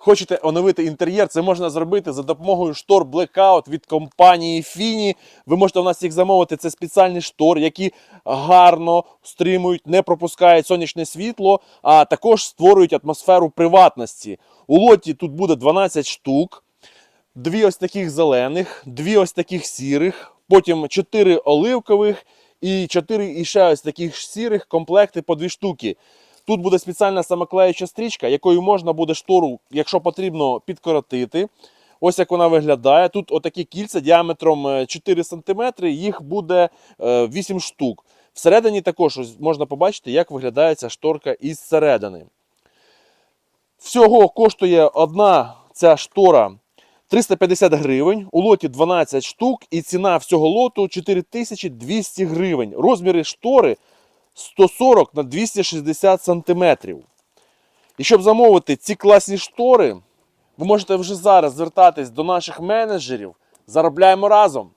хочете оновити інтер'єр, це можна зробити за допомогою штор Blackout від компанії Fini. Ви можете у нас їх замовити. Це спеціальні штори, які гарно стримують, не пропускають сонячне світло, а також створюють атмосферу приватності. У лоті тут буде 12 штук, дві ось таких зелених, дві ось таких сірих, потім 4 оливкових і 4 і ще ось таких сірих комплекти по 2 штуки. Тут буде спеціальна самоклеюча стрічка, якою можна буде штору, якщо потрібно, підкоротити. Ось як вона виглядає. Тут отакі кільця діаметром е, 4 см, їх буде е, 8 штук. Всередині також можна побачити, як виглядає ця шторка із середини. Всього коштує одна ця штора 350 гривень, у лоті 12 штук, і ціна всього лоту 4200 гривень. Розміри штори 140 на 260 сантиметрів. І щоб замовити ці класні штори, ви можете вже зараз звертатись до наших менеджерів. Заробляємо разом.